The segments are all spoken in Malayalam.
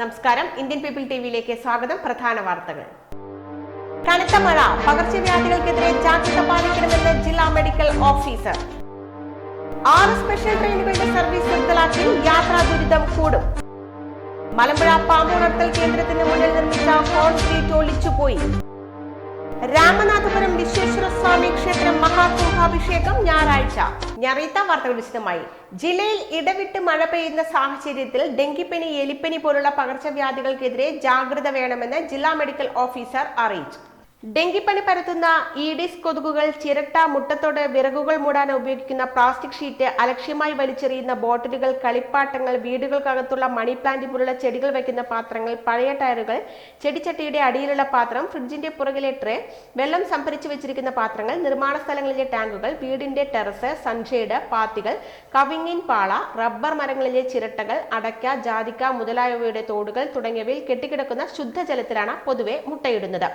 നമസ്കാരം. ഇന്ത്യൻ പീപ്പിൾ ടിവിയിലേക്ക് സ്വാഗതം. പ്രധാന വാർത്തകൾ. കനത്ത മഴ പകർച്ചവ്യാധികൾക്കെതിരെ ജാഗ്രത പാലിക്കണമെന്ന് ജില്ലാ മെഡിക്കൽ ഓഫീസർ. ആറ് സ്പെഷ്യൽ ട്രെയിനുകളുടെ സർവീസ് നിർത്തലാക്കി യാത്രാ ദുരിതം കൂടും. മലമ്പുഴ പാമ്പുണർത്തൽ കേന്ദ്രത്തിന് മുന്നിൽ നിർമ്മിച്ച കോൺക്രീറ്റ് ഒലിച്ചുപോയി. രാമനാഥപുരം വിശ്വേശ്വര സ്വാമി ക്ഷേത്രം മഹാകുംഭാഭിഷേകം ഞായറാഴ്ച. ഞായറാഴ്ച വാർത്തകൾ വിശദമായി. ജില്ലയിൽ ഇടവിട്ട് മഴ പെയ്യുന്ന സാഹചര്യത്തിൽ ഡെങ്കിപ്പനി എലിപ്പനി പോലുള്ള പകർച്ചവ്യാധികൾക്കെതിരെ ജാഗ്രത വേണമെന്ന് ജില്ലാ മെഡിക്കൽ ഓഫീസർ അറിയിച്ചു. ഡെങ്കിപ്പനി പരത്തുന്ന ഈഡിസ് കൊതുകുകൾ ചിരട്ട മുട്ടത്തോട് വിറകുകൾ മൂടാൻ ഉപയോഗിക്കുന്ന പ്ലാസ്റ്റിക് ഷീറ്റ് അലക്ഷ്യമായി വലിച്ചെറിയുന്ന ബോട്ടിലുകൾ കളിപ്പാട്ടങ്ങൾ വീടുകൾക്കകത്തുള്ള മണി പ്ലാന്റ് പോലുള്ള ചെടികൾ വയ്ക്കുന്ന പാത്രങ്ങൾ പഴയ ടയറുകൾ ചെടിച്ചട്ടിയുടെ അടിയിലുള്ള പാത്രം ഫ്രിഡ്ജിന്റെ പുറകിലെ ട്രേ വെള്ളം സംഭരിച്ചു വെച്ചിരിക്കുന്ന പാത്രങ്ങൾ നിർമ്മാണ സ്ഥലങ്ങളിലെ ടാങ്കുകൾ വീടിന്റെ ടെറസ് സൺഷെയ്ഡ് പാത്തികൾ കവിങ്ങിൻ പാള റബ്ബർ മരങ്ങളിലെ ചിരട്ടകൾ അടയ്ക്ക ജാതിക്ക മുതലായവയുടെ തോടുകൾ തുടങ്ങിയവയിൽ കെട്ടിക്കിടക്കുന്ന ശുദ്ധജലത്തിലാണ് പൊതുവെ മുട്ടയിടുന്നത്.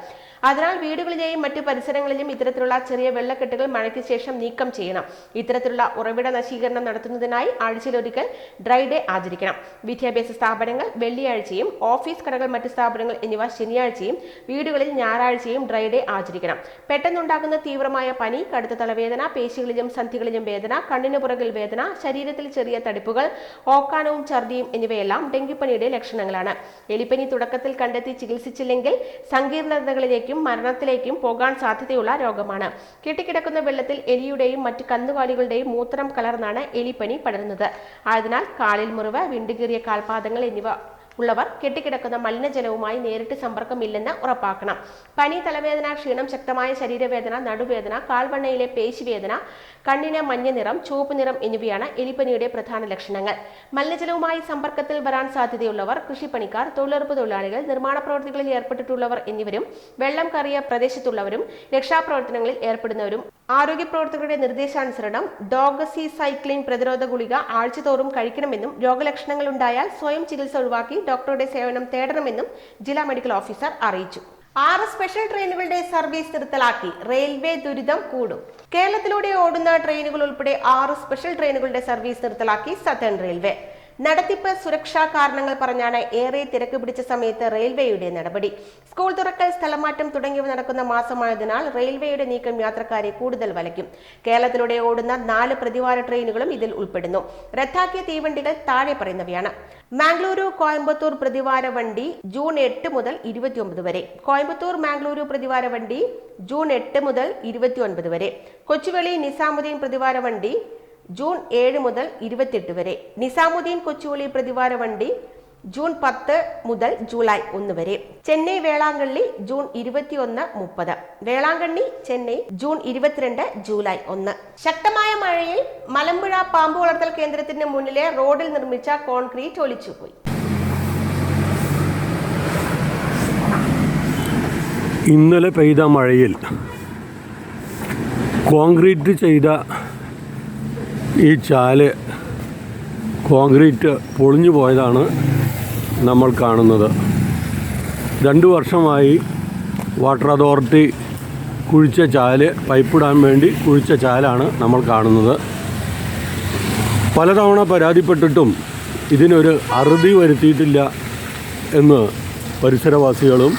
അതിനാൽ വീടുകളിലെയും മറ്റു പരിസരങ്ങളിലും ഇത്തരത്തിലുള്ള ചെറിയ വെള്ളക്കെട്ടുകൾ മഴയ്ക്ക് ശേഷം നീക്കം ചെയ്യണം. ഇത്തരത്തിലുള്ള ഉറവിട നശീകരണം നടത്തുന്നതിനായി ആഴ്ചയിലൊരിക്കൽ ഡ്രൈ ഡേ ആചരിക്കണം. വിദ്യാഭ്യാസ സ്ഥാപനങ്ങൾ വെള്ളിയാഴ്ചയും ഓഫീസ് കടകൾ മറ്റ് സ്ഥാപനങ്ങൾ എന്നിവ ശനിയാഴ്ചയും വീടുകളിൽ ഞായറാഴ്ചയും ഡ്രൈ ഡേ ആചരിക്കണം. പെട്ടെന്നുണ്ടാകുന്ന തീവ്രമായ പനി കടുത്ത തലവേദന പേശികളിലും സന്ധികളിലും വേദന കണ്ണിന് പുറകിൽ വേദന ശരീരത്തിൽ ചെറിയ തടിപ്പുകൾ ഓക്കാനവും ഛർദിയും എന്നിവയെല്ലാം ഡെങ്കിപ്പനിയുടെ ലക്ഷണങ്ങളാണ്. എലിപ്പനി തുടക്കത്തിൽ കണ്ടെത്തി ചികിത്സിച്ചില്ലെങ്കിൽ സങ്കീർണതകളിലേക്കും മരണത്തിലേക്കും പോകാൻ സാധ്യതയുള്ള രോഗമാണ്. കെട്ടിക്കിടക്കുന്ന വെള്ളത്തിൽ എലിയുടെയും മറ്റ് കന്നുകാലികളുടെയും മൂത്രം കലർന്നാണ് എലിപ്പനി പടരുന്നത്. ആയതിനാൽ കാലിൽ മുറിവ് വിണ്ടുകീറിയ കാൽപാദങ്ങൾ എന്നിവ ഉള്ളവർ കെട്ടിക്കിടക്കുന്ന മലിനജലവുമായി നേരിട്ട് സമ്പർക്കമില്ലെന്ന് ഉറപ്പാക്കണം. പനി തലവേദന ക്ഷീണം ശക്തമായ ശരീരവേദന നടുവേദന കാൽവണ്ണയിലെ പേശിവേദന കണ്ണിന് മഞ്ഞ നിറം ചുവപ്പ് നിറം എന്നിവയാണ് എലിപ്പനിയുടെ പ്രധാന ലക്ഷണങ്ങൾ. മലിനജലവുമായി സമ്പർക്കത്തിൽ വരാൻ സാധ്യതയുള്ളവർ കൃഷിപ്പണിക്കാർ തൊഴിലുറപ്പ് തൊഴിലാളികൾ നിർമ്മാണ പ്രവർത്തികളിൽ ഏർപ്പെട്ടിട്ടുള്ളവർ എന്നിവരും വെള്ളം കറിയ പ്രദേശത്തുള്ളവരും രക്ഷാപ്രവർത്തനങ്ങളിൽ ഏർപ്പെടുന്നവരും ആരോഗ്യ പ്രവർത്തകരുടെ നിർദ്ദേശാനുസരണം ഡോഗസി സൈക്ലിൻ പ്രതിരോധ ഗുളിക ആഴ്ചതോറും കഴിക്കണമെന്നും രോഗലക്ഷണങ്ങൾ ഉണ്ടായാൽ സ്വയം ചികിത്സ ഒഴിവാക്കി ഡോക്ടറുടെ സേവനം തേടണമെന്നും ജില്ലാ മെഡിക്കൽ ഓഫീസർ അറിയിച്ചു. ആറ് സ്പെഷ്യൽ ട്രെയിനുകളുടെ സർവീസ് നിർത്തലാക്കി റെയിൽവേ ദുരിതം കൂടും. കേരളത്തിലൂടെ ഓടുന്ന ട്രെയിനുകൾ ഉൾപ്പെടെ ആറ് സ്പെഷ്യൽ ട്രെയിനുകളുടെ സർവീസ് നിർത്തലാക്കി സതേൺ റെയിൽവേ. നടത്തിപ്പ് സുരക്ഷാ കാരണങ്ങൾ പറഞ്ഞാണ് ഏറെ തിരക്ക് പിടിച്ച സമയത്ത് റെയിൽവേയുടെ നടപടി. സ്കൂൾ തുറക്കൽ സ്ഥലമാറ്റം തുടങ്ങിയവ നടക്കുന്ന മാസമായതിനാൽ റെയിൽവേയുടെ നീക്കം യാത്രക്കാരെ കൂടുതൽ വലയ്ക്കും. കേരളത്തിലൂടെ ഓടുന്ന നാല് പ്രതിവാര ട്രെയിനുകളും ഇതിൽ ഉൾപ്പെടുന്നു. റദ്ദാക്കിയ തീവണ്ടികൾ താഴെ പറയുന്നവയാണ്. മാംഗ്ലൂരു കോയമ്പത്തൂർ പ്രതിവാര വണ്ടി ജൂൺ എട്ട് മുതൽ ഇരുപത്തിയൊമ്പത് വരെ. കോയമ്പത്തൂർ മാംഗ്ലൂരു പ്രതിവാര വണ്ടി ജൂൺ എട്ട് മുതൽ ഇരുപത്തിയൊൻപത് വരെ. കൊച്ചുവേളി നിസാമുദ്ദീൻ പ്രതിവാര വണ്ടി ജൂൺ ഏഴ് മുതൽ ഇരുപത്തിയെട്ട് വരെ. നിസാമുദ്ദീൻ കൊച്ചുവളി പ്രതിവാര വണ്ടി ജൂൺ പത്ത് മുതൽ ജൂലൈ ഒന്ന് വരെ. ചെന്നൈ വേളാങ്കണ്ണി ജൂൺ ഇരുപത്തിയൊന്ന് മുപ്പത്. വേളാങ്കണ്ണി ചെന്നൈ ജൂൺ ഇരുപത്തിരണ്ട് ജൂലൈ ഒന്ന്. ശക്തമായ മഴയിൽ മലമ്പുഴ പാമ്പ് വളർത്തൽ കേന്ദ്രത്തിന് മുന്നിലെ റോഡിൽ നിർമ്മിച്ച കോൺക്രീറ്റ് ഒലിച്ചുപോയി. ഇന്നലെ പെയ്ത മഴയിൽ കോൺക്രീറ്റ് ചെയ്ത ഈ ചാൽ കോൺക്രീറ്റ് പൊളിഞ്ഞു പോയതാണ് നമ്മൾ കാണുന്നത്. രണ്ട് വർഷമായി വാട്ടർ അതോറിറ്റി കുഴിച്ച ചാൽ പൈപ്പിടാൻ വേണ്ടി കുഴിച്ച ചാലാണ് നമ്മൾ കാണുന്നത്. പലതവണ പരാതിപ്പെട്ടിട്ടും ഇതിനൊരു അറുതി വരുത്തിയിട്ടില്ല എന്ന് പരിസരവാസികളും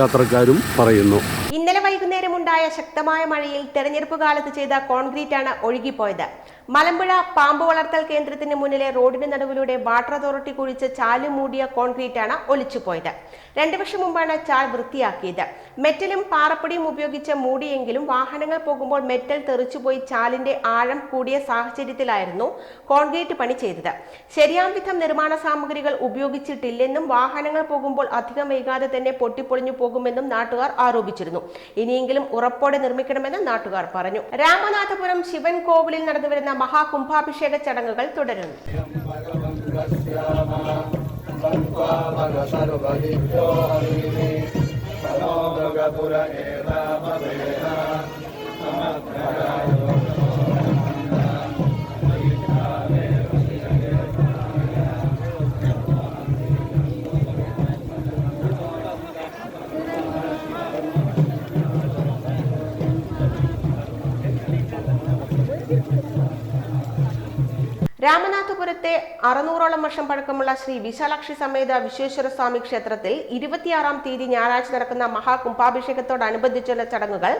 യാത്രക്കാരും പറയുന്നു. ഇന്നലെ വൈകുന്നേരം ഉണ്ടായ ശക്തമായ മഴയിൽ തെരഞ്ഞെടുപ്പ് കാലത്ത് ചെയ്ത കോൺക്രീറ്റാണ് ഒഴുകിപ്പോയത്. മലമ്പുഴ പാമ്പ് വളർത്തൽ കേന്ദ്രത്തിന് മുന്നിലെ റോഡിന് നടുവിലൂടെ വാട്ടർ അതോറിറ്റി കുഴിച്ച് ചാൽ മൂടിയ കോൺക്രീറ്റാണ് ഒലിച്ചുപോയത് രണ്ടു വർഷം മുമ്പാണ് ചാൽ വൃത്തിയാക്കിയത്. മെറ്റലും പാറപ്പൊടിയും ഉപയോഗിച്ച് മൂടിയെങ്കിലും വാഹനങ്ങൾ പോകുമ്പോൾ മെറ്റൽ തെറിച്ചുപോയി ചാലിന്റെ ആഴം കൂടിയ സാഹചര്യത്തിലായിരുന്നു കോൺക്രീറ്റ് പണി ചെയ്തത്. ശരിയാം വിധം നിർമ്മാണ സാമഗ്രികൾ ഉപയോഗിച്ചിട്ടില്ലെന്നും വാഹനങ്ങൾ പോകുമ്പോൾ അധികം വൈകാതെ തന്നെ പൊട്ടിപ്പൊളിഞ്ഞു പോകുമെന്നും നാട്ടുകാർ ആരോപിച്ചിരുന്നു. ഇനിയെങ്കിലും ഉറപ്പോടെ നിർമ്മിക്കണമെന്ന് നാട്ടുകാർ പറഞ്ഞു. രാമനാഥപുരം ശിവൻ കോവിലിൽ നടന്നുവരുന്ന മഹാകുംഭാഭിഷേക ചടങ്ങുകൾ തുടരുന്നു രാമനാഥപുരത്തെ അറുന്നൂറോളം വർഷം പഴക്കമുള്ള ശ്രീ വിശാലാക്ഷി സമേത വിശ്വേശ്വര സ്വാമി ക്ഷേത്രത്തിൽ ഇരുപത്തിയാറാം തീയതി ഞായറാഴ്ച നടക്കുന്ന മഹാകുംഭാഭിഷേകത്തോടനുബന്ധിച്ചുള്ള ചടങ്ങുകൾ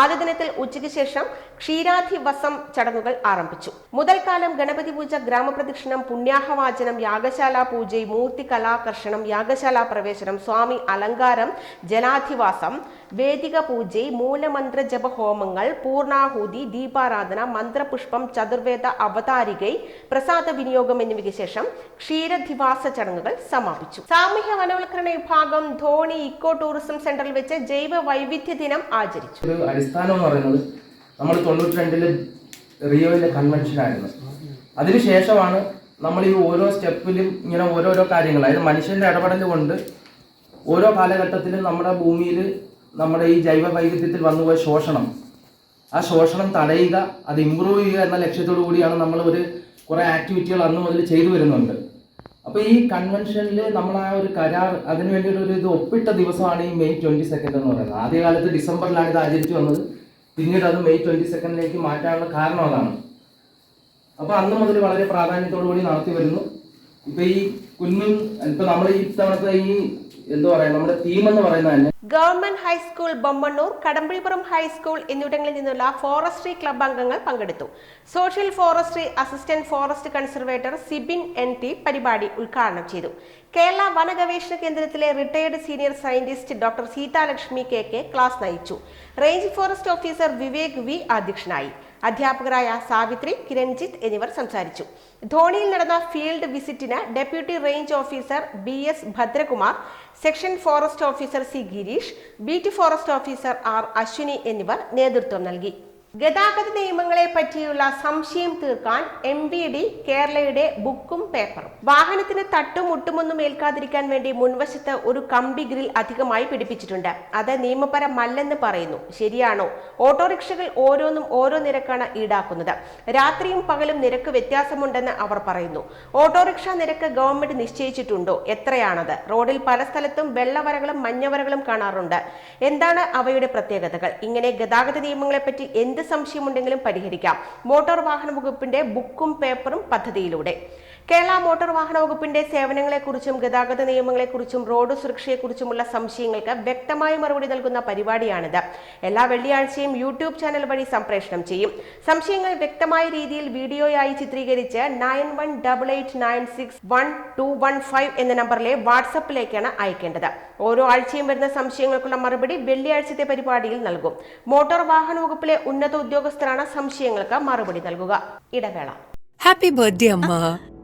ആദ്യ ദിനത്തിൽ ഉച്ചയ്ക്ക് ശേഷം ക്ഷീരാധിവസം ചടങ്ങുകൾ ആരംഭിച്ചു. മുതൽക്കാലം ഗണപതി പൂജ ഗ്രാമപ്രദക്ഷിണം പുണ്യാഹവാചനം യാഗശാല പൂജ മൂർത്തി കലാകർഷണം യാഗശാല പ്രവേശനം സ്വാമി അലങ്കാരം ജലാധിവാസം വേദിക പൂജ മൂലമന്ത്ര ജപ ഹോമങ്ങൾ പൂർണാഹൂതി ദീപാരാധന മന്ത്രപുഷ്പം ചതുർവേദ അവതാരികൈ പ്രസാദ വിനിയോഗം എന്നിവയ്ക്ക് ശേഷം ക്ഷീരധിവാസ ചടങ്ങുകൾ സമാപിച്ചു. സാമൂഹ്യ വനവൽക്കരണ വിഭാഗം ധോണി ഇക്കോ ടൂറിസം സെന്ററിൽ വെച്ച് ജൈവ വൈവിധ്യ ദിനം ആചരിച്ചു. അടിസ്ഥാനം എന്ന് പറയുന്നത് നമ്മൾ തൊണ്ണൂറ്റിരണ്ടിൽ റിയോയിലെ കൺവെൻഷൻ ആയിരുന്നു. അതിനുശേഷമാണ് നമ്മൾ ഈ ഓരോ സ്റ്റെപ്പിലും ഇങ്ങനെ ഓരോരോ കാര്യങ്ങൾ അതായത് മനുഷ്യന്റെ ഇടപെടൽ കൊണ്ട് ഓരോ കാലഘട്ടത്തിലും നമ്മുടെ ഭൂമിയിൽ നമ്മുടെ ഈ ജൈവ വൈവിധ്യത്തിൽ വന്നുപോയ ശോഷണം. ആ ശോഷണം തടയുക അത് ഇമ്പ്രൂവ് ചെയ്യുക എന്ന ലക്ഷ്യത്തോടു കൂടിയാണ് നമ്മൾ ഒരു കുറേ ആക്ടിവിറ്റികൾ അന്ന് മുതൽ ചെയ്തു വരുന്നുണ്ട്. അപ്പോൾ ഈ കൺവെൻഷനിൽ നമ്മൾ ആ ഒരു കരാർ അതിനു വേണ്ടിയിട്ടൊരു ഇത് ഒപ്പിട്ട ദിവസമാണ് ഈ മെയ് ട്വന്റി സെക്കൻഡ് എന്ന് പറയുന്നത്. ആദ്യകാലത്ത് ഡിസംബറിലാണ് ഇത് ആചരിച്ചു വന്നത്. പിന്നീട് അത് മെയ് ട്വന്റി സെക്കൻഡിലേക്ക് മാറ്റാനുള്ള കാരണം അതാണ്. അപ്പോൾ അന്ന് മുതൽ വളരെ പ്രാധാന്യത്തോടു കൂടി നടത്തി വരുന്നു. ഇപ്പോൾ ഈ കുഞ്ഞും ഇപ്പോൾ നമ്മൾ ഈ തവണത്തെ ഈ നമ്മുടെ എന്ന് പറയുന്നത് government high school Bommannur Kadambilipuram high school എന്നിവിടങ്ങളിൽ നിന്നുള്ള ഫോറസ്ട്രി ക്ലബ് അംഗങ്ങൾ പങ്കെടുത്തു. Social forestry assistant forest conservator Sibin N T പരിപാടി ഉദ്ഘാടനം ചെയ്തു. കേരള വനഗവേഷണ കേന്ദ്രത്തിലെ retired senior scientist doctor Seethalakshmi K K class നയിച്ചു. Range forest officer Vivek V അധ്യക്ഷനായി. അധ്യാപകരായ സാവിത്രി കിരൺജിത്ത് എന്നിവർ സംസാരിച്ചു. ധോണിയിൽ നടന്ന field വിസിറ്റിന് deputy range officer B S Bhadrakumar section forest officer C Girish beat forest officer R Ashwini എന്നിവർ നേതൃത്വം നൽകി. ഗതാഗത നിയമങ്ങളെ പറ്റിയുള്ള സംശയം തീർക്കാൻ എം വി ഡി കേരളയുടെ ബുക്കും പേപ്പറും. വാഹനത്തിന് തട്ടും മുട്ടുമൊന്നും ഏൽക്കാതിരിക്കാൻ വേണ്ടി മുൻവശത്ത് ഒരു കമ്പി ഗ്രിൽ അധികമായി പിടിപ്പിച്ചിട്ടുണ്ട്. അത് നിയമപരമല്ലെന്ന് പറയുന്നു. ശരിയാണോ? ഓട്ടോറിക്ഷകൾ ഓരോന്നും ഓരോ നിരക്കാണ് ഈടാക്കുന്നത്. രാത്രിയും പകലും നിരക്ക് വ്യത്യാസമുണ്ടെന്ന് അവർ പറയുന്നു. ഓട്ടോറിക്ഷ നിരക്ക് ഗവൺമെന്റ് നിശ്ചയിച്ചിട്ടുണ്ടോ? എത്രയാണത്? റോഡിൽ പല സ്ഥലത്തും വെള്ളവരകളും മഞ്ഞവരകളും കാണാറുണ്ട്. എന്താണ് അവയുടെ പ്രത്യേകതകൾ? ഇങ്ങനെ ഗതാഗത നിയമങ്ങളെപ്പറ്റി എന്ത് സംശയമുണ്ടെങ്കിലും പരിഹരിക്കാം. മോട്ടോർ വാഹന വകുപ്പിന്റെ ബുക്കും പേപ്പറും പദ്ധതിയിലൂടെ. കേരള മോട്ടോർ വാഹന വകുപ്പിന്റെ സേവനങ്ങളെക്കുറിച്ചും ഗതാഗത നിയമങ്ങളെക്കുറിച്ചും റോഡ് സുരക്ഷയെക്കുറിച്ചുമുള്ള സംശയങ്ങൾക്ക് വ്യക്തമായ മറുപടി നൽകുന്ന പരിപാടിയാണിത്. എല്ലാ വെള്ളിയാഴ്ചയും യൂട്യൂബ് ചാനൽ വഴി സംപ്രേഷണം ചെയ്യും. സംശയങ്ങൾ വ്യക്തമായ രീതിയിൽ വീഡിയോയായി ചിത്രീകരിച്ച് nine one double eight nine six one two one five എന്ന നമ്പറിലെ വാട്സപ്പിലേക്കാണ് അയക്കേണ്ടത്. ഓരോ ആഴ്ചയും വരുന്ന സംശയങ്ങൾക്കുള്ള മറുപടി വെള്ളിയാഴ്ചത്തെ പരിപാടിയിൽ നൽകും. മോട്ടോർ വാഹന വകുപ്പിലെ ഉന്നത ഉദ്യോഗസ്ഥരാണ് സംശയങ്ങൾക്ക് മറുപടി നൽകുക. ഇടവേള. ഹാപ്പി ബർത്ത്ഡേ അമ്മ.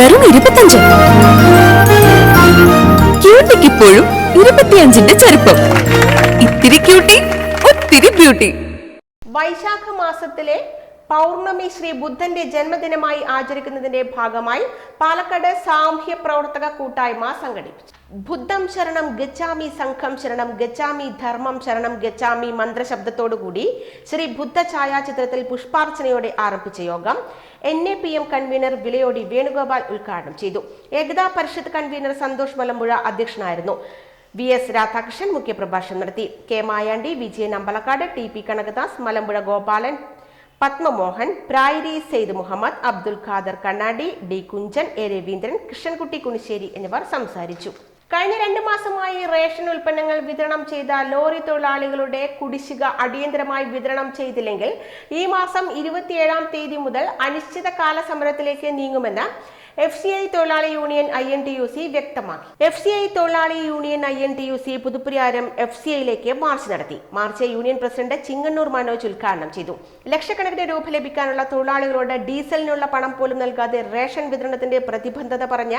വെറും ഇരുപത്തഞ്ച്. ക്യൂട്ടിക്ക് ഇപ്പോഴും ഇരുപത്തിയഞ്ചിന്റെ ചെറുപ്പം ഇത്തിരി ക്യൂട്ടി ഒത്തിരി ബ്യൂട്ടി വൈശാഖ മാസത്തിലെ പൗർണമി ശ്രീ ബുദ്ധന്റെ ജന്മദിനമായി ആചരിക്കുന്നതിന്റെ ഭാഗമായി പാലക്കാട് സാമൂഹ്യ പ്രവർത്തക കൂട്ടായ്മ സംഘടിപ്പിച്ചു. ബുദ്ധം ശരണം ഗച്ചാമി സംഘം ശരണം ഗച്ചാമി ധർമ്മം ശരണം ഗച്ചാമി മന്ത്രശബ്ദത്തോടുകൂടി ശ്രീ ബുദ്ധ ഛായാചിത്രത്തിൽ പുഷ്പാർച്ചനയോടെ ആരംഭിച്ച യോഗം N A P M convener Vilayodi Venugopal ഉദ്ഘാടനം ചെയ്തു. ഏകതാ പരിഷത്ത് കൺവീനർ സന്തോഷ് മലമ്പുഴ അധ്യക്ഷനായിരുന്നു. വി എസ് രാധാകൃഷ്ണൻ മുഖ്യപ്രഭാഷണം നടത്തി. K Mayandi Vijayan Ambalakkad T P Kanakadas Malampuzha Gopalan Padmamohan Prayari Syed Muhammad Abdul Khader Kannadi D Kunchan A Raveendran Krishnankutty Kunissery എന്നിവർ സംസാരിച്ചു. കഴിഞ്ഞ രണ്ട് മാസമായി റേഷൻ ഉൽപ്പന്നങ്ങൾ വിതരണം ചെയ്ത ലോറി തൊഴിലാളികളുടെ കുടിശ്ശിക അടിയന്തരമായി വിതരണം ചെയ്തില്ലെങ്കിൽ ഈ മാസം ഇരുപത്തിയേഴാം തീയതി മുതൽ അനിശ്ചിതകാല സമരത്തിലേക്ക് നീങ്ങുമെന്ന് എഫ് സി ഐ തൊഴിലാളി union I N T U C വ്യക്തമാക്കി. എഫ് സി ഐ തൊഴിലാളി union I N T U C പുതുപ്പുരാരം F C ഐയിലേക്ക് മാർച്ച് നടത്തി. March union president Chingannur Manoj ഉദ്ഘാടനം ചെയ്തു. ലക്ഷക്കണക്കിന് രൂപ ലഭിക്കാനുള്ള തൊഴിലാളികളോട് ഡീസലിനുള്ള പണം പോലും നൽകാതെ റേഷൻ വിതരണത്തിന്റെ പ്രതിബന്ധത പറഞ്ഞ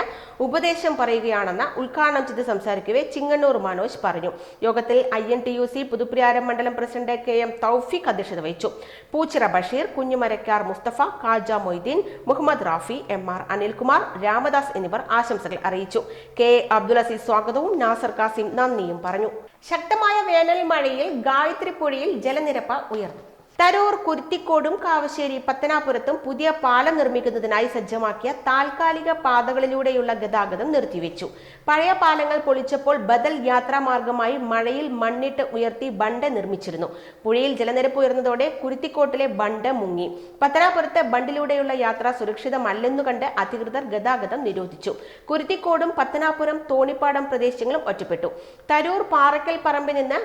ഉപദേശം പറയുകയാണെന്ന് ഉദ്ഘാടനം ചെയ്ത് സംസാരിക്കവേ ചിങ്ങന്നൂർ മനോജ് പറഞ്ഞു. യോഗത്തിൽ I N T U C Puthuppuraram മണ്ഡലം പ്രസിഡന്റ് കെ എം തൗഫിഖ് അധ്യക്ഷത വഹിച്ചു. പൂച്ചിറ ബഷീർ കുഞ്ഞുമരക്കാർ മുസ്തഫ കാജ മൊയ്തീൻ മുഹമ്മദ് റാഫി എം ആർ അനിൽകുമാർ രാമദാസ് എന്നിവർ ആശംസകൾ അറിയിച്ചു. കെ. അബ്ദുൽ അസീസ് സ്വാഗതവും. നാസർ കാസിം നന്ദിയും പറഞ്ഞു. ശക്തമായ വേനൽ മഴയിൽ ഗായത്രി പുഴയിൽ ജലനിരപ്പ് ഉയർന്നു. തരൂർ കുരുത്തിക്കോടും കാവശ്ശേരി പത്തനാപുരത്തും പുതിയ പാലം നിർമ്മിക്കുന്നതിനായി സജ്ജമാക്കിയ താൽക്കാലിക പാതകളിലൂടെയുള്ള ഗതാഗതം നിർത്തിവെച്ചു. പഴയ പാലങ്ങൾ പൊളിച്ചപ്പോൾ ബദൽ യാത്രാമാർഗമായി മഴയിൽ മണ്ണിട്ട് ഉയർത്തി ബണ്ട് നിർമ്മിച്ചിരുന്നു. പുഴയിൽ ജലനിരപ്പ് ഉയർന്നതോടെ കുരുത്തിക്കോട്ടിലെ ബണ്ട് മുങ്ങി. പത്തനാപുരത്ത് ബണ്ടിലൂടെയുള്ള യാത്ര സുരക്ഷിതമല്ലെന്നു കണ്ട് അധികൃതർ ഗതാഗതം നിരോധിച്ചു. കുരുത്തിക്കോടും പത്തനാപുരം തോണിപ്പാടം പ്രദേശങ്ങളും ഒറ്റപ്പെട്ടു. തരൂർ പാറക്കൽ പറമ്പിൽ നിന്ന്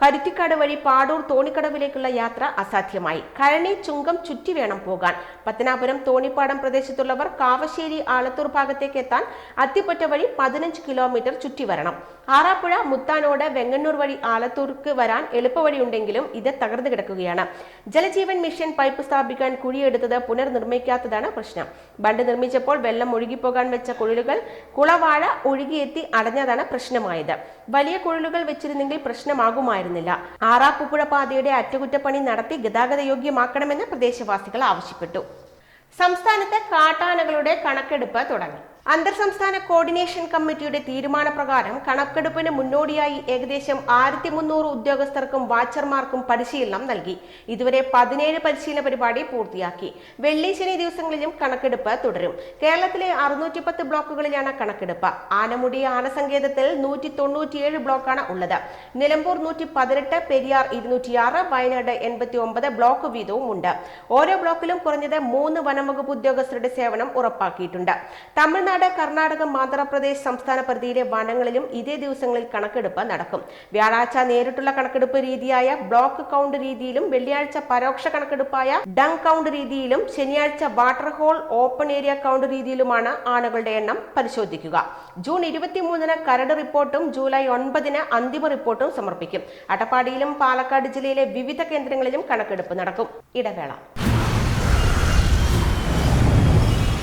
കരുത്തിക്കാട് വഴി പാടൂർ തോണിക്കടവിലേക്കുള്ള യാത്ര അസാധ്യമായി. കഴനി ചുങ്കം ചുറ്റി വേണം പോകാൻ. പത്തനാപുരം തോണിപ്പാടം പ്രദേശത്തുള്ളവർ കാവശ്ശേരി ആലത്തൂർ ഭാഗത്തേക്ക് എത്താൻ അത്തിപ്പറ്റ വഴി പതിനഞ്ച് കിലോമീറ്റർ ചുറ്റി വരണം. ആറാപ്പുഴ മുത്താനോട് വെങ്ങണ്ണൂർ വഴി ആലത്തൂർക്ക് വരാൻ എളുപ്പവഴിയുണ്ടെങ്കിലും ഇത് തകർന്നു കിടക്കുകയാണ്. ജലജീവൻ മിഷൻ പൈപ്പ് സ്ഥാപിക്കാൻ കുഴിയെടുത്തത് പുനർനിർമ്മിക്കാത്തതാണ് പ്രശ്നം. ബണ്ട് നിർമ്മിച്ചപ്പോൾ വെള്ളം ഒഴുകിപ്പോകാൻ വെച്ച കുഴലുകൾ കുളവാഴ ഒഴുകിയെത്തി അടഞ്ഞതാണ് പ്രശ്നമായത്. വലിയ കുഴലുകൾ വെച്ചിരുന്നെങ്കിൽ പ്രശ്നമാകുമായിരുന്നില്ല. ആറാപ്പുഴ പാതയുടെ അറ്റകുറ്റപ്പണി നടത്തി ഗതാഗത യോഗ്യമാക്കണമെന്ന് പ്രദേശവാസികൾ ആവശ്യപ്പെട്ടു. സംസ്ഥാനത്ത് കാട്ടാനകളുടെ കണക്കെടുപ്പ് തുടങ്ങി. അന്തർ സംസ്ഥാന കോർഡിനേഷൻ കമ്മിറ്റിയുടെ തീരുമാനപ്രകാരം കണക്കെടുപ്പിന് മുന്നോടിയായി ഏകദേശം ആയിരത്തി മുന്നൂറ് ഉദ്യോഗസ്ഥർക്കും വാച്ചർമാർക്കും പരിശീലനം നൽകി. ഇതുവരെ പതിനേഴ് പരിശീലന പരിപാടി പൂർത്തിയാക്കി. വെള്ളി ശനി ദിവസങ്ങളിലും കണക്കെടുപ്പ് തുടരും. കേരളത്തിലെ അറുന്നൂറ്റി പത്ത് ബ്ലോക്കുകളിലാണ് കണക്കെടുപ്പ്. ആനമുടി ആനസങ്കേതത്തിൽ നൂറ്റി തൊണ്ണൂറ്റിയേഴ് ബ്ലോക്കാണ് ഉള്ളത്. നിലമ്പൂർ നൂറ്റി പതിനെട്ട് പെരിയാർ ഇരുന്നൂറ്റിയാറ് വയനാട് എൺപത്തി ഒമ്പത് ബ്ലോക്ക് വീതവും ഉണ്ട്. ഓരോ ബ്ലോക്കിലും കുറഞ്ഞത് മൂന്ന് വനംവകുപ്പ് ഉദ്യോഗസ്ഥരുടെ സേവനം ഉറപ്പാക്കിയിട്ടുണ്ട്. തമിഴ്നാട് കർണാടക ആന്ധ്രാപ്രദേശ് സംസ്ഥാന പരിധിയിലെ വനങ്ങളിലും ഇതേ ദിവസങ്ങളിൽ കണക്കെടുപ്പ് നടക്കും. വ്യാഴാഴ്ച നേരിട്ടുള്ള കണക്കെടുപ്പ് രീതിയായ ബ്ലോക്ക് കൗണ്ട് രീതിയിലും വെള്ളിയാഴ്ച പരോക്ഷ കണക്കെടുപ്പായ ഡങ് കൗണ്ട് രീതിയിലും ശനിയാഴ്ച water hole open area count രീതിയിലുമാണ് ആനകളുടെ എണ്ണം പരിശോധിക്കുക. ജൂൺ ഇരുപത്തിമൂന്നിന് കരട് റിപ്പോർട്ടും ജൂലൈ ഒൻപതിന് അന്തിമ റിപ്പോർട്ടും സമർപ്പിക്കും. അട്ടപ്പാടിയിലും പാലക്കാട് ജില്ലയിലെ വിവിധ കേന്ദ്രങ്ങളിലും കണക്കെടുപ്പ് നടക്കും. ഇടവേള.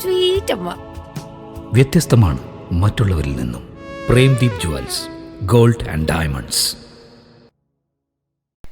സ്വീറ്റ് അമ്മ വ്യത്യസ്തമാണ് മറ്റുള്ളവരിൽ നിന്നും. Premdeep jewels gold and diamonds.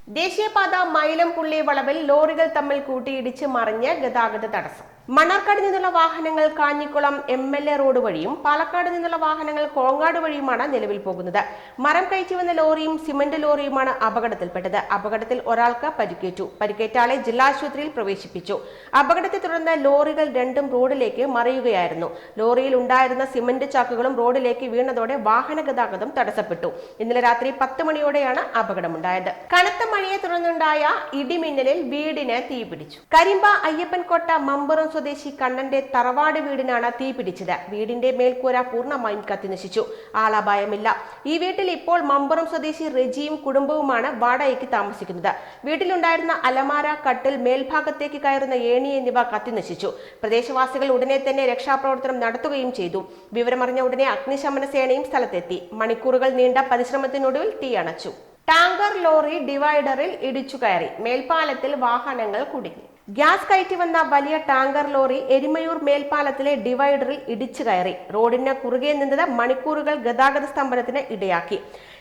ദേശീയപാത മൈലം മൈലംപുള്ളി വളവിൽ ലോറികൾ തമ്മിൽ കൂട്ടിയിടിച്ച് മറിഞ്ഞ് ഗതാഗത തടസ്സം. മണ്ണാർക്കാട് നിന്നുള്ള വാഹനങ്ങൾ Kanjikulam M L A road വഴിയും പാലക്കാട് നിന്നുള്ള വാഹനങ്ങൾ കോങ്ങാട് വഴിയുമാണ് നിലവിൽ പോകുന്നത്. മരം കയറ്റി വന്ന ലോറിയും സിമന്റ് ലോറിയുമാണ് അപകടത്തിൽപ്പെട്ടത്. അപകടത്തിൽ ഒരാൾക്ക് പരിക്കേറ്റു. പരിക്കേറ്റാളെ ജില്ലാ ആശുപത്രിയിൽ പ്രവേശിപ്പിച്ചു. അപകടത്തെ തുടർന്ന് ലോറികൾ രണ്ടും റോഡിലേക്ക് മറിയുകയായിരുന്നു. ലോറിയിൽ ഉണ്ടായിരുന്ന സിമന്റ് ചാക്കുകളും റോഡിലേക്ക് വീണതോടെ വാഹന ഗതാഗതം തടസ്സപ്പെട്ടു. ഇന്നലെ രാത്രി പത്ത് മണിയോടെയാണ് അപകടമുണ്ടായത്. കനത്ത മഴയെ തുടർന്നുണ്ടായ ഇടിമിന്നലിൽ വീടിന് തീപിടിച്ചു. കരിമ്പ അയ്യപ്പൻകോട്ട മമ്പുറം സ്വദേശി കണ്ണന്റെ തറവാട് വീടിനാണ് തീ പിടിച്ചത്. വീടിന്റെ മേൽക്കൂര പൂർണമായും കത്തിനശിച്ചു. ആളപായമില്ല. ഈ വീട്ടിൽ ഇപ്പോൾ മമ്പുറം സ്വദേശി റെജിയും കുടുംബവുമാണ് വാടകയ്ക്ക് താമസിക്കുന്നത്. വീട്ടിലുണ്ടായിരുന്ന അലമാര കട്ടിൽ മേൽഭാഗത്തേക്ക് കയറുന്ന ഏണി എന്നിവ കത്തിനശിച്ചു. പ്രദേശവാസികൾ ഉടനെ തന്നെ രക്ഷാപ്രവർത്തനം നടത്തുകയും ചെയ്തു. വിവരമറിഞ്ഞ ഉടനെ അഗ്നിശമന സേനയും സ്ഥലത്തെത്തി. മണിക്കൂറുകൾ നീണ്ട പരിശ്രമത്തിനൊടുവിൽ തീ അണച്ചു. ടാങ്കർ ലോറി ഡിവൈഡറിൽ ഇടിച്ചു കയറി. മേൽപ്പാലത്തിൽ വാഹനങ്ങൾ കുടുങ്ങി. ഗ്യാസ് കയറ്റി വന്ന വലിയ ടാങ്കർ ലോറി എരിമയൂർ മേൽപ്പാലത്തിലെ ഡിവൈഡറിൽ ഇടിച്ചു കയറി. റോഡിന് കുറുകെ നിന്നത് മണിക്കൂറുകൾ ഗതാഗത സ്തംഭനത്തിന് ഇടയാക്കി.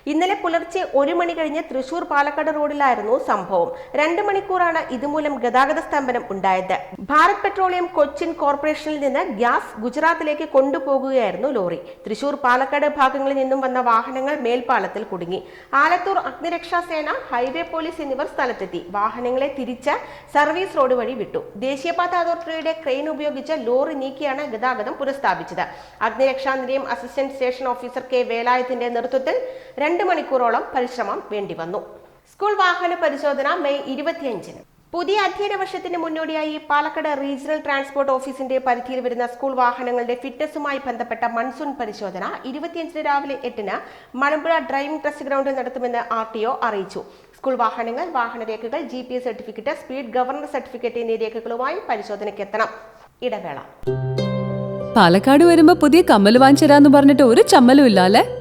ഇന്നലെ പുലർച്ചെ ഒരു മണി കഴിഞ്ഞ് തൃശൂർ പാലക്കാട് റോഡിലായിരുന്നു സംഭവം. രണ്ട് മണിക്കൂറാണ് ഇതുമൂലം ഗതാഗത സ്തംഭനം ഉണ്ടായത്. ഭാരത് പെട്രോളിയം കൊച്ചിൻ കോർപ്പറേഷനിൽ നിന്ന് ഗ്യാസ് ഗുജറാത്തിലേക്ക് കൊണ്ടുപോകുകയായിരുന്നു ലോറി. തൃശൂർ പാലക്കാട് ഭാഗങ്ങളിൽ നിന്നും വന്ന വാഹനങ്ങൾ മേൽപ്പാലത്തിൽ കുടുങ്ങി. ആലത്തൂർ അഗ്നിരക്ഷാ സേന ഹൈവേ പോലീസ് എന്നിവർ സ്ഥലത്തെത്തി. വാഹനങ്ങളെ തിരിച്ച് സർവീസ് റോഡ് വഴി വിട്ടു. ദേശീയപാത അതോറിറ്റിയുടെ ക്രെയിൻ ഉപയോഗിച്ച് ലോറി നീക്കിയാണ് ഗതാഗതം പുനഃസ്ഥാപിച്ചത്. അഗ്നിരക്ഷാ നിലയം അസിസ്റ്റന്റ് സ്റ്റേഷൻ ഓഫീസർ കെ വേലായത്തിന്റെ നേതൃത്വത്തിൽ രണ്ട് മണിക്കൂറോളം പരിശ്രമം വേണ്ടി വന്നു. സ്കൂൾ വാഹന പരിശോധന മെയ് ഇരുപത്തിയഞ്ചിന്. പുതിയ അധ്യയന വർഷത്തിന് മുന്നോടിയായി പാലക്കാട് റീജിയണൽ ട്രാൻസ്പോർട്ട് ഓഫീസിന്റെ പരിധിയിൽ വരുന്ന സ്കൂൾ വാഹനങ്ങളുടെ ഫിറ്റ്നസുമായി ബന്ധപ്പെട്ട മൺസൂൺ പരിശോധന ഇരുപത്തിയഞ്ചിന് രാവിലെ എട്ടിന് മലമ്പുഴ ഡ്രൈവിംഗ് ടെസ്റ്റ് ഗ്രൗണ്ടിൽ നടത്തുമെന്ന് ആർ ടി ഒ അറിയിച്ചു. സ്കൂൾ വാഹനങ്ങൾ വാഹനരേഖകൾ G P S certificate speed governor certificate എന്നീ രേഖകളുമായി പരിശോധനയ്ക്ക് എത്തണം ഇടവേള. പാലക്കാട് വരുമ്പോ പുതിയ കമ്മൽ വാങ്ങിച്ചു പറഞ്ഞിട്ട് ഒരു ചമ്മലും ഇല്ല അല്ലേ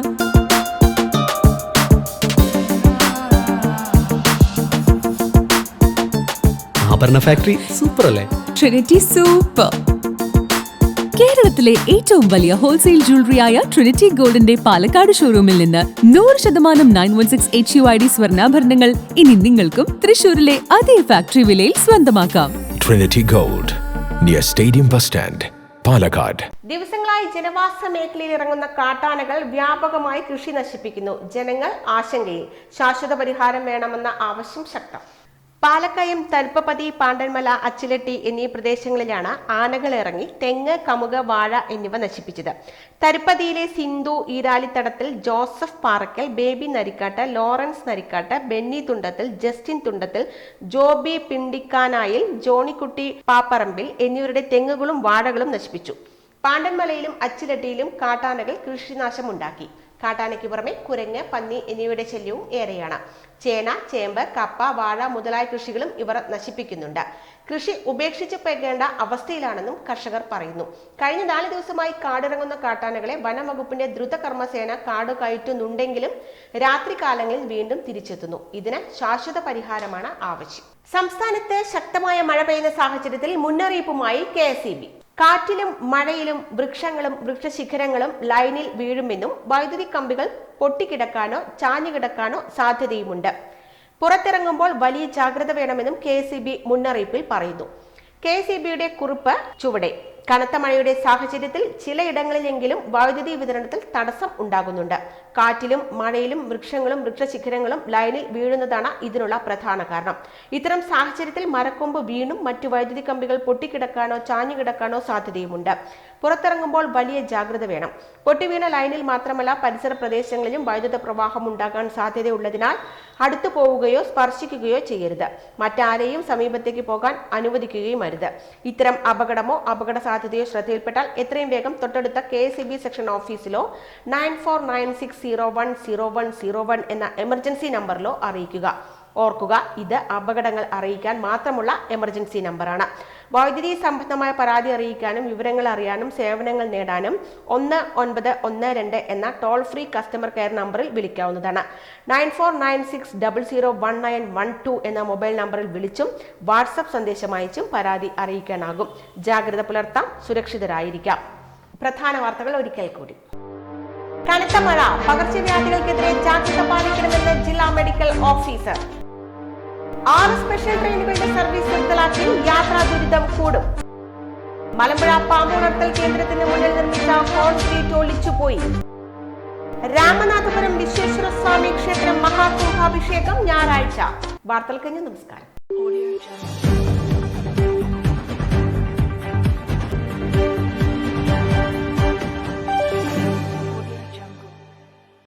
ആഭരണ ഫാക്ടറി സൂപ്പർ അല്ലേ? ട്രിനിറ്റി സൂപ്പർ കേരളത്തിലെ ഏറ്റവും വലിയ ഹോൾസെയിൽ ജ്വല്ലറിയായ ട്രിനിറ്റി ഗോൾഡിന്റെ പാലക്കാട് ഷോറൂമിൽ നിന്ന് നൂറ് ശതമാനം nine one six H U I D സ്വർണാഭരണങ്ങൾ ഇനി നിങ്ങൾക്കും തൃശൂരിലെ അതേ ഫാക്ടറി വിലയിൽ സ്വന്തമാക്കാം. Trinity gold near stadium bus stand Palakkad ദിവസങ്ങളായി ജനവാസ മേഖലയിൽ ഇറങ്ങുന്ന കാട്ടാനകൾ വ്യാപകമായി കൃഷി നശിപ്പിക്കുന്നു. ജനങ്ങൾ ആശങ്കയിൽ. ശാശ്വത പരിഹാരം വേണമെന്ന ആവശ്യം ശക്തം. പാലക്കയം തൽപ്പതി പാണ്ടൻമല അച്ചിലട്ടി എന്നീ പ്രദേശങ്ങളിലാണ് ആനകൾ ഇറങ്ങി തെങ്ങ് കമുക വാഴ എന്നിവ നശിപ്പിച്ചത്. തരുപ്പതിയിലെ Sindhu Eeralithadathil Joseph Parakkal Baby Narikkatt Lawrence Narikkatt Benny Thundathil Justin Thundathil Joby Pindikkanayil Johnykutty Papparambil എന്നിവരുടെ തെങ്ങുകളും വാഴകളും നശിപ്പിച്ചു. പാണ്ടൻമലയിലും അച്ചിലട്ടിയിലും കാട്ടാനകൾ കൃഷിനാശമുണ്ടാക്കി. കാട്ടാനയ്ക്ക് പുറമെ കുരങ്ങ് പന്നി എന്നിവയുടെ ശല്യവും ഏറെയാണ്. ചേന ചേമ്പ് കപ്പ വാഴ മുതലായ കൃഷികളും ഇവർ നശിപ്പിക്കുന്നുണ്ട്. കൃഷി ഉപേക്ഷിച്ച് പോകേണ്ട അവസ്ഥയിലാണെന്നും കർഷകർ പറയുന്നു. കഴിഞ്ഞ നാല് ദിവസമായി കാടിറങ്ങുന്ന കാട്ടാനകളെ വനം വകുപ്പിന്റെ ദ്രുതകർമ്മസേന കാട് കയറ്റുന്നുണ്ടെങ്കിലും രാത്രികാലങ്ങളിൽ വീണ്ടും തിരിച്ചെത്തുന്നു. ഇതിന് ശാശ്വത പരിഹാരമാണ് ആവശ്യം. സംസ്ഥാനത്ത് ശക്തമായ മഴ പെയ്യുന്ന സാഹചര്യത്തിൽ മുന്നറിയിപ്പുമായി കെ കാറ്റിലും മഴയിലും വൃക്ഷങ്ങളും വൃക്ഷശിഖരങ്ങളും ലൈനിൽ വീഴുമെന്നും വൈദ്യുതി കമ്പികൾ പൊട്ടിക്കിടക്കാനോ ചാഞ്ഞുകിടക്കാനോ സാധ്യതയുമുണ്ട്. പുറത്തിറങ്ങുമ്പോൾ വലിയ ജാഗ്രത വേണമെന്നും കെ മുന്നറിയിപ്പിൽ പറയുന്നു. കെ കുറിപ്പ് ചുവടെ. കനത്ത മഴയുടെ സാഹചര്യത്തിൽ ചിലയിടങ്ങളിലെങ്കിലും വൈദ്യുതി വിതരണത്തിൽ തടസ്സം ഉണ്ടാകുന്നുണ്ട്. കാറ്റിലും മഴയിലും വൃക്ഷങ്ങളും വൃക്ഷശിഖരങ്ങളും ലൈനിൽ വീഴുന്നതാണ് ഇതിനുള്ള പ്രധാന കാരണം. ഇത്തരം സാഹചര്യത്തിൽ മരക്കൊമ്പ് വീണും മറ്റു വൈദ്യുതി കമ്പികൾ പൊട്ടിക്കിടക്കാനോ ചാഞ്ഞുകിടക്കാനോ സാധ്യതയുമുണ്ട്. പുറത്തിറങ്ങുമ്പോൾ വലിയ ജാഗ്രത വേണം. പൊട്ടിവീണ ലൈനിൽ മാത്രമല്ല പരിസര പ്രദേശങ്ങളിലും വൈദ്യുത പ്രവാഹം ഉണ്ടാകാൻ സാധ്യതയുള്ളതിനാൽ അടുത്തു പോവുകയോ സ്പർശിക്കുകയോ ചെയ്യരുത്. മറ്റാരെയും സമീപത്തേക്ക് പോകാൻ അനുവദിക്കുകയും അരുത്. ഇത്തരം അപകടമോ അപകട സാധ്യതയോ ശ്രദ്ധയിൽപ്പെട്ടാൽ എത്രയും വേഗം തൊട്ടടുത്ത K C B section ഓഫീസിലോ nine four nine six zero one zero one zero one എന്ന എമർജൻസി നമ്പറിലോ അറിയിക്കുക. ഓർക്കുക ഇത് അപകടങ്ങൾ അറിയിക്കാൻ മാത്രമുള്ള എമർജൻസി നമ്പറാണ്. വൈദ്യുതി സംബന്ധമായ പരാതി അറിയിക്കാനും വിവരങ്ങൾ അറിയാനും സേവനങ്ങൾ നേടാനും ഒന്ന് ഒൻപത് ഒന്ന് രണ്ട് എന്ന ടോൾ ഫ്രീ കസ്റ്റമർ കെയർ നമ്പറിൽ വിളിക്കാവുന്നതാണ്. Nine four nine six double zero one nine one two എന്ന മൊബൈൽ നമ്പറിൽ വിളിച്ചും വാട്സപ്പ് സന്ദേശം അയച്ചും പരാതി അറിയിക്കാനാകും. ജാഗ്രത പുലർത്താം സുരക്ഷിതരായിരിക്കാം. പ്രധാന വാർത്തകൾ ഒരിക്കൽ കൂടി. കനത്ത മഴ പകർച്ചവ്യാധികൾക്കെതിരെ ജാഗ്രത പാലിക്കണമെന്ന് ജില്ലാ മെഡിക്കൽ ഓഫീസർ ആറ് സ്പെഷ്യൽ ട്രെയിനുകളുടെ സർവീസ് നിർത്തലാക്കി യാത്രാ ദുരിതം കൂടും. മലമ്പുഴ പാമ്പുണർത്തൽ കേന്ദ്രത്തിന് മുന്നിൽ നിർമ്മിച്ച കോൺക്രീറ്റ് ഒളിച്ചുപോയി രാമനാഥപുരം വിശ്വേശ്വര സ്വാമി ക്ഷേത്രം മഹാകുംഭാഭിഷേകം ഞായറാഴ്ച. വാർത്തകൾ കഴിഞ്ഞ് നമസ്കാരം.